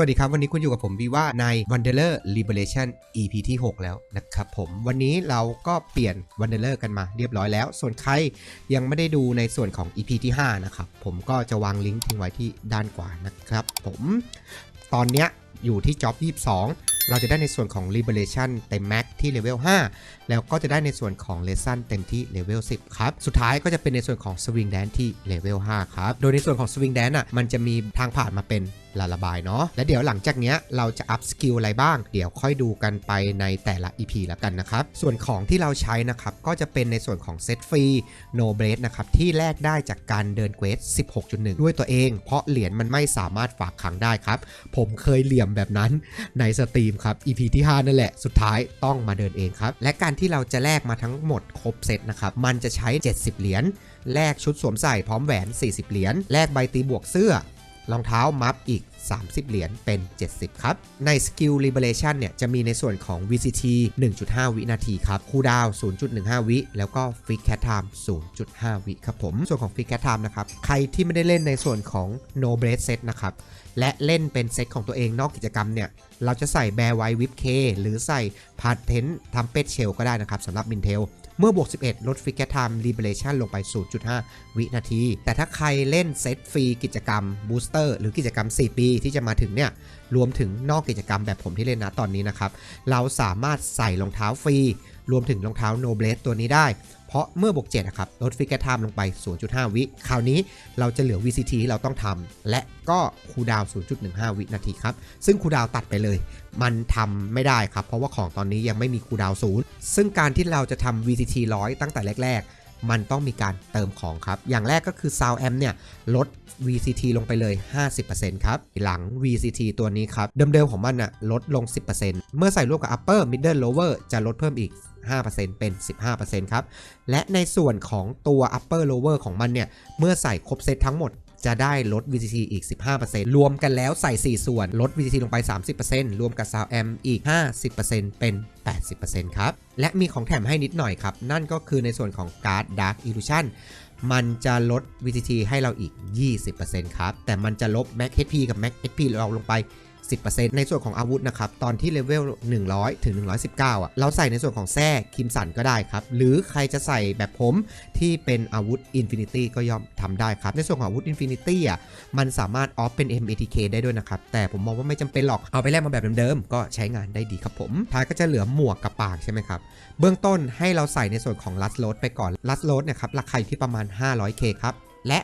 วัสดีครับ วันนี้คุณอยู่กับผมวีว่าใน Wanderer Liberation EP ที่ 6 แล้วนะครับผมวันนี้เราก็เปลี่ยน Wanderer กันมาเรียบร้อยแล้ว ส่วนใครยังไม่ได้ดูในส่วนของ EP ที่ 5 นะครับ ผมก็จะวางลิงก์ทิ้งไว้ที่ด้านขวานะครับ ผมตอนเนี้ยอยู่ที่ Job 22 เราจะได้ในส่วนของ Liberation เต็มแม็กที่เลเวล5แล้วก็จะได้ในส่วนของ Lesson เต็มที่เลเวล10 ครับ สุดท้ายก็จะเป็นในส่วนของ Swing Dance ที่เลเวล5ครับ โดยในส่วนของ Swing Dance อะมันจะมีทางผ่านมาเป็น ลาระบายเนาะและเดี๋ยวหลังจากเนี้ยเราจะอัพสกิลอะไรบ้าง เดี๋ยวค่อยดูกันไปในแต่ละ EP แล้วกันนะครับ ส่วนของที่เราใช้นะครับ ก็จะเป็นในส่วนของเซตฟรี No b r a d นะครับ ที่แลกได้จากการเดินเควส 16.1 ด้วยตัวเอง เพราะเหรียญมันไม่สามารถฝากขังได้ครับ ผมเคยเหลี่ยมแบบนั้นในสตรีมครับ EP ที่ 5 นั่นแหละ สุดท้ายต้องมาเดินเองครับ และการที่เราจะแลกมาทั้งหมดครบเซตนะครับ มันจะใช้ 70 เหรียญ แลกชุดสวมใส่พร้อมแหวน 40 เหรียญ แลกใบตีบวกเสื้อ รองเท้ามัฟอีก 30 เหรียญเป็น 70 ครับ ในสกิล Liberation เนี่ยจะมีในส่วนของ VCT 1.5 วินาทีครับคูดาว 0.15 วิ แล้วก็ Free Cat Time 0.5 วิครับผม ส่วนของ Free Cat Time นะครับ ใครที่ไม่ได้เล่นในส่วนของ No b r a d Set นะครับ และเล่นเป็นเซตของตัวเองนอกกิจกรรมเนี่ย เราจะใส่แบร์ไววิปเคหรือใส่พาร์เทนทำเป็ดเชลก็ได้นะครับสำหรับมินเทล เมื่อบวก 11 ลดฟิกเกอร์ไทม์รีเบลชันลงไป 0.5 วินาที แต่ถ้าใครเล่นเซตฟรีกิจกรรมบูสเตอร์หรือกิจกรรม 4 ปีที่จะมาถึงเนี่ยรวมถึงนอกกิจกรรมแบบผมที่เล่นนะตอนนี้นะครับ เราสามารถใส่รองเท้าฟรี รวมถึงรองเท้าโนเบลสตัวนี้ได้ เพราะเมื่อบวก7นะครับลดฟิกเกอร์ไทม์ลงไป 0.5 วิ คราวนี้เราจะเหลือ VCT ที่เราต้องทำและก็คูดาวน์0.15 วินาทีครับ ซึ่งคูดาวตัดไปเลย มันทำไม่ได้ครับ เพราะว่าของตอนนี้ยังไม่มีคูดาวศูนย์ซึ่งการที่เราจะทำ VCT 100 ตั้งแต่แรกๆ มันต้องมีการเติมของครับ อย่างแรกก็คือ Sound Amp เนี่ยลด VCT ลงไปเลย 50%ครับ หลัง VCT ตัวนี้ครับ เดิมๆของมันน่ะลดลง 10%เมื่อใส่ร่วมกับ Upper Middle Lower จะลดเพิ่มอีก 5%เป็น 15%ครับ และในส่วนของตัว upper lower ของมันเนี่ย เมื่อใส่ครบเซตทั้งหมด จะได้ลด VCT อีก 15%รวมกันแล้วใส่ 4 ส่วน ลด VCT ลงไป 30%รวมกับซาวแอมอีก 50%เป็น 80%ครับ และมีของแถมให้นิดหน่อยครับ นั่นก็คือในส่วนของการ์ด Dark Illusion มันจะลด VCT ให้เราอีก 20%ครับ แต่มันจะลบ Max HP กับ Max HP เราลงไป 10%ในส่วนของอาวุธนะครับตอนที่เลเวล100 ถึง 119 อะ เราใส่ในส่วนของแท้คิมสันก็ได้ครับ หรือใครจะใส่แบบผมที่เป็นอาวุธ Infinity ก็ย่อมทำได้ครับ ในส่วนของอาวุธ Infinity อะมันสามารถออฟเป็น MATK ได้ด้วยนะครับ แต่ผมมองว่าไม่จำเป็นหรอกเอาไปแลกมาแบบเดิมๆ ก็ใช้งานได้ดีครับผมท้ายก็จะเหลือหมวกกับปากใช่ไหมครับ เบื้องต้นให้เราใส่ในส่วนของลัสโรดไปก่อนลัสโรดเนี่ยครับราคาอยู่ที่ประมาณ 500k ครับและ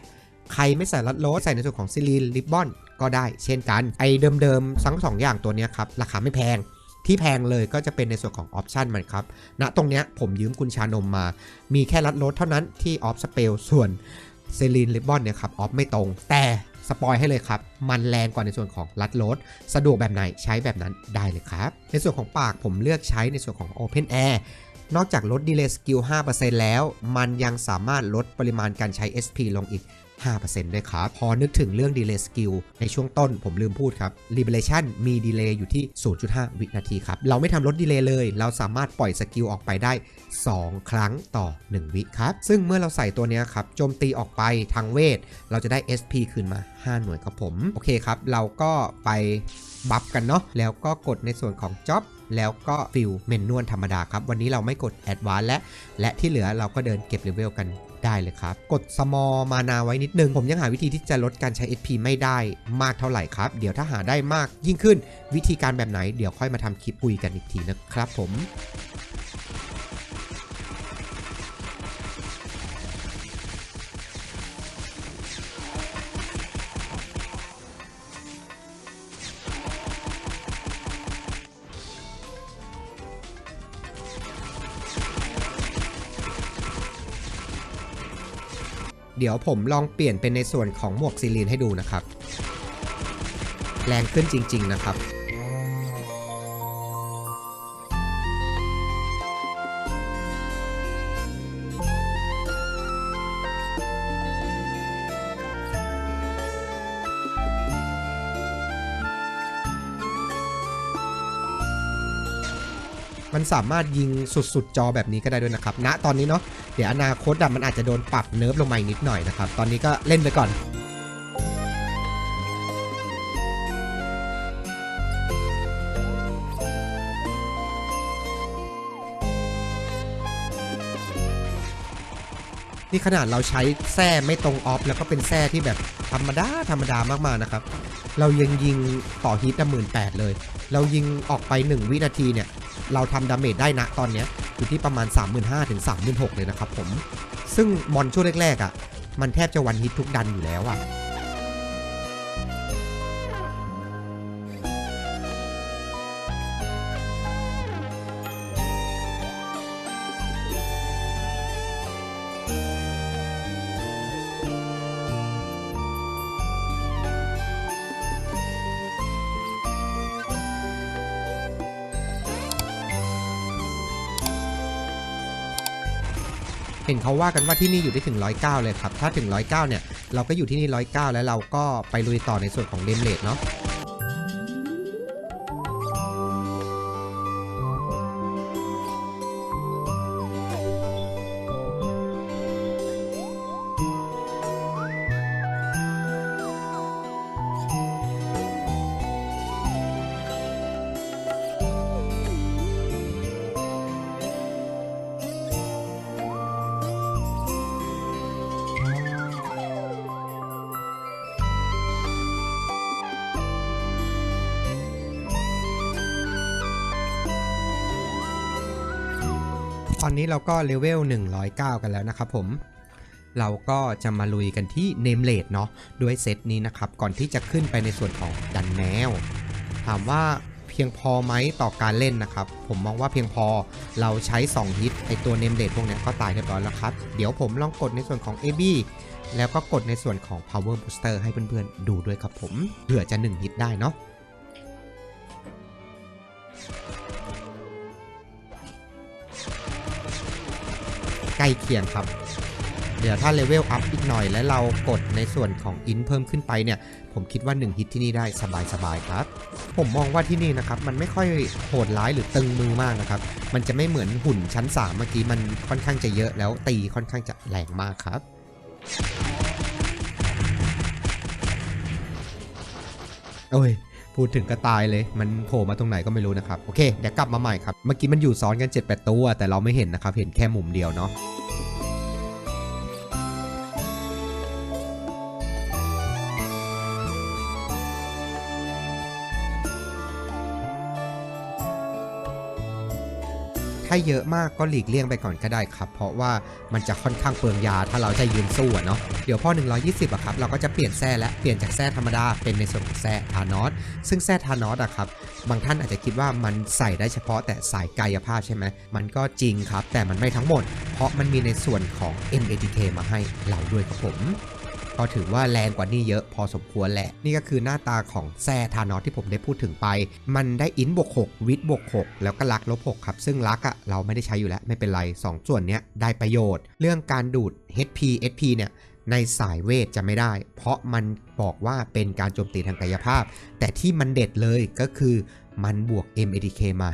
ใครไม่ใส่ลัดโรดใส่ในส่วนของซิลีนริบบอนก็ได้เช่นกัน ไอเดิมๆทั้งสองอย่างตัวนี้ครับ ราคาไม่แพงที่แพงเลยก็จะเป็นในส่วนของออปชันมันครับณตรงเนี้ยผมยืมคุณชานมมา มีแค่ลัดโรดเท่านั้นที่ออฟสเปลส่วนเซรีนริบบอนเนี่ยครับออฟไม่ตรง แต่สปอยให้เลยครับ มันแรงกว่าในส่วนของลัดโรดสะดวกแบบไหนใช้แบบนั้นได้เลยครับ ในส่วนของปากผมเลือกใช้ในส่วนของ Open Air นอกจากลดดีเลย์สกิล5%แล้ว มันยังสามารถลดปริมาณการใช้ SP ลงอีก 5%ด้วยครับ พอนึกถึงเรื่อง Delay Skill ในช่วงต้นผมลืมพูดครับ Liberation มี Delay อยู่ที่ 0.5 วินาทีครับ เราไม่ทำลด Delay เลย เราสามารถปล่อยสกิลออกไปได้ 2 ครั้งต่อ 1 วิครับ ซึ่งเมื่อเราใส่ตัวนี้ครับโจมตีออกไปทางเวท เราจะได้ SP คืนมา 5 หน่วยครับผม โอเคครับ เราก็ไปบัฟกันเนาะ แล้วก็กดในส่วนของ Job แล้วก็ฟิลเมนนวลธรรมดาครับ วันนี้เราไม่กดแอดวานและ และที่เหลือเราก็เดินเก็บเลเวลกัน ได้เลยครับ กดสมอมานาไว้นิดนึง ผมยังหาวิธีที่จะลดการใช้ SP ไม่ได้มากเท่าไหร่ครับ เดี๋ยวถ้าหาได้มากยิ่งขึ้นวิธีการแบบไหน เดี๋ยวค่อยมาทำคลิปคุยกันอีกทีนะครับผม เดี๋ยวผมลองเปลี่ยนเป็นในส่วนของหมวกซีลีนให้ดูนะครับ แรงขึ้นจริง ๆ นะครับ มันสามารถยิงสุดๆจอแบบนี้ก็ได้ด้วยนะครับณตอนนี้เนาะเดี๋ยวอนาคตมันอาจจะโดนปรับเนิร์ฟลงมาอีกนิดหน่อยนะครับตอนนี้ก็เล่นไปก่อน นี่ขนาดเราใช้แส้ไม่ตรงออฟแล้วก็เป็นแส้ที่แบบธรรมดาธรรมดามากๆนะครับ เรายังยิงต่อฮิตละหมื่นแปดเลย เรายิงออกไป 1 วินาทีเนี่ย เราทำดาเมจได้นะตอนเนี้ยอยู่ที่ประมาณ 35,000ถึง36,000เลยนะครับผม ซึ่งมอนช่วงแรกๆอะ่ะ มันแทบจะวันฮิตทุกดันอยู่แล้วอะ เห็นเขาว่ากันว่าที่นี่อยู่ได้ถึง 109 เลยครับ ถ้าถึง 109 เนี่ย เราก็อยู่ที่นี่ 109 แล้วเราก็ไปลุยต่อในส่วนของเดมเลดเนาะ อนนี้เราก็เลเวล 109 กันแล้วนะครับผม เราก็จะมาลุยกันที่เนมเลดเนาะด้วยเซตนี้นะครับ ก่อนที่จะขึ้นไปในส่วนของดันแมว ถามว่าเพียงพอไหมต่อการเล่นนะครับ ผมมองว่าเพียงพอเราใช้ 2 ฮิตไอตัวเนมเลดพวกนี้ก็ตายเรียบร้อยแล้วครับ เดี๋ยวผมลองกดในส่วนของ AB แล้วก็กดในส่วนของ Power Booster ให้เพื่อนๆดูด้วยครับผมเผื่อจะ 1 ฮิตได้เนาะ ล้เคียงครับ เดี๋ยวถ้าเลเวลอัพอีกหน่อย แล้วเรากดในส่วนของอินเพิ่มขึ้นไปเนี่ย ผมคิดว่า 1 ฮิตที่นี่ได้สบายๆครับ ผมมองว่าที่นี่นะครับ มันไม่ค่อยโหดร้ายหรือตึงมือมากนะครับ มันจะไม่เหมือนหุ่นชั้น 3 เมื่อกี้มันค่อนข้างจะเยอะแล้วตีค่อนข้างจะแรงมากครับโอ้ย พูดถึงก็ตายเลย มันโผล่มาตรงไหนก็ไม่รู้นะครับ โอเค เดี๋ยวกลับมาใหม่ครับ เมื่อกี้มันอยู่ซ้อนกัน 7-8 ตัว แต่เราไม่เห็นนะครับ เห็นแค่มุมเดียวเนาะ ถ้าเยอะมากก็หลีกเลี่ยงไปก่อนก็ได้ครับ เพราะว่ามันจะค่อนข้างเปลืองยาถ้าเราจะยืนสู้เนาะเดี๋ยวพอ 120อะครับเราก็จะเปลี่ยนแส้และเปลี่ยนจากแส้ธรรมดาเป็นในส่วนของแส้ทานอสซึ่งแส้ทานอสอะครับบางท่านอาจจะคิดว่ามันใส่ได้เฉพาะแต่สายกายภาพใช่ไหมมันก็จริงครับ แต่มันไม่ทั้งหมด เพราะมันมีในส่วนของ MATK มาให้เราด้วยครับผม ก็ถือว่าแรงกว่านี้เยอะพอสมควรแหละ นี่ก็คือหน้าตาของแซ่ทานอสที่ผมได้พูดถึงไป มันได้อินบวก6วิทบวก6แล้วก็ลักลบ6ครับ ซึ่งลักอะเราไม่ได้ใช้อยู่แล้วไม่เป็นไร2ส่วนเนี้ยได้ประโยชน์ เรื่องการดูด HP SP เนี่ยในสายเวทจะไม่ได้ เพราะมันบอกว่าเป็นการโจมตีทางกายภาพ แต่ที่มันเด็ดเลยก็คือ มันบวก MADK มา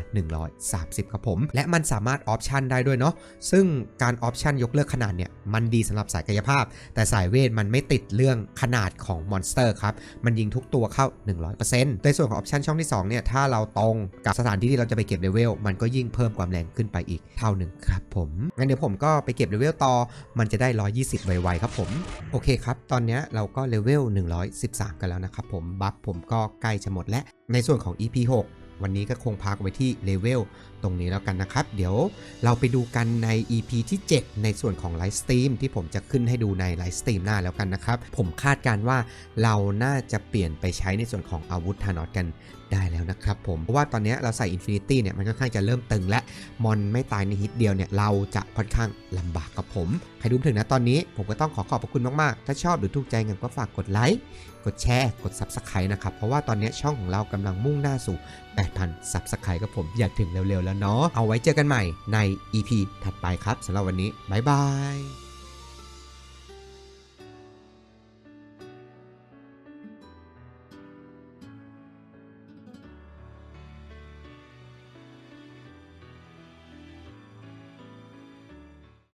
130 ครับผม และมันสามารถออปชันได้ด้วยเนาะ ซึ่งการออปชันยกเลิกขนาดเนี่ย มันดีสำหรับสายกายภาพ แต่สายเวทมันไม่ติดเรื่องขนาดของมอนสเตอร์ครับ มันยิงทุกตัวเข้า 100%ในส่วนของออปชันช่องที่2เนี่ย ถ้าเราตรงกับสถานที่ที่เราจะไปเก็บเลเวล มันก็ยิ่งเพิ่มความแรงขึ้นไปอีกเท่าหนึ่งครับผม งั้นเดี๋ยวผมก็ไปเก็บเลเวลต่อ มันจะได้ 120 ไวๆครับผม โอเคครับ ตอนนี้เราก็เลเวล 113 กันแล้วนะครับผม บัฟผมก็ใกล้จะหมดแล้ว ในส่วนของ EP 6 วันนี้ก็คงพักไว้ที่เลเวล ตรงนี้แล้วกันนะครับ เดี๋ยวเราไปดูกันใน EP ที่ 7 ในส่วนของไลฟ์สตรีมที่ผมจะขึ้นให้ดูในไลฟ์สตรีมหน้าแล้วกันนะครับ ผมคาดการว่าเราน่าจะเปลี่ยนไปใช้ในส่วนของอาวุธธานอสกันได้แล้วนะครับผม เพราะว่าตอนนี้เราใส่อินฟินิตี้เนี่ยมันค่อนข้างจะเริ่มตึงและมอนไม่ตายในฮิตเดียวเนี่ยเราจะค่อนข้างลำบากกับผม ใครดูถึงนะตอนนี้ผมก็ต้องขอขอบพระคุณมาก ๆ ถ้าชอบหรือถูกใจกันก็ฝากกดไลค์ กดแชร์ กด Subscribe นะครับ เพราะว่าตอนนี้ช่องของเรากำลังมุ่งหน้าสู่ 8,000 Subscribe กับผมอยากถึงเร็ว ๆแล้วเนาะเอาไว้เจอกันใหม่ใน EP ถัดไปครับสำหรับวันนี้บ๊ายบาย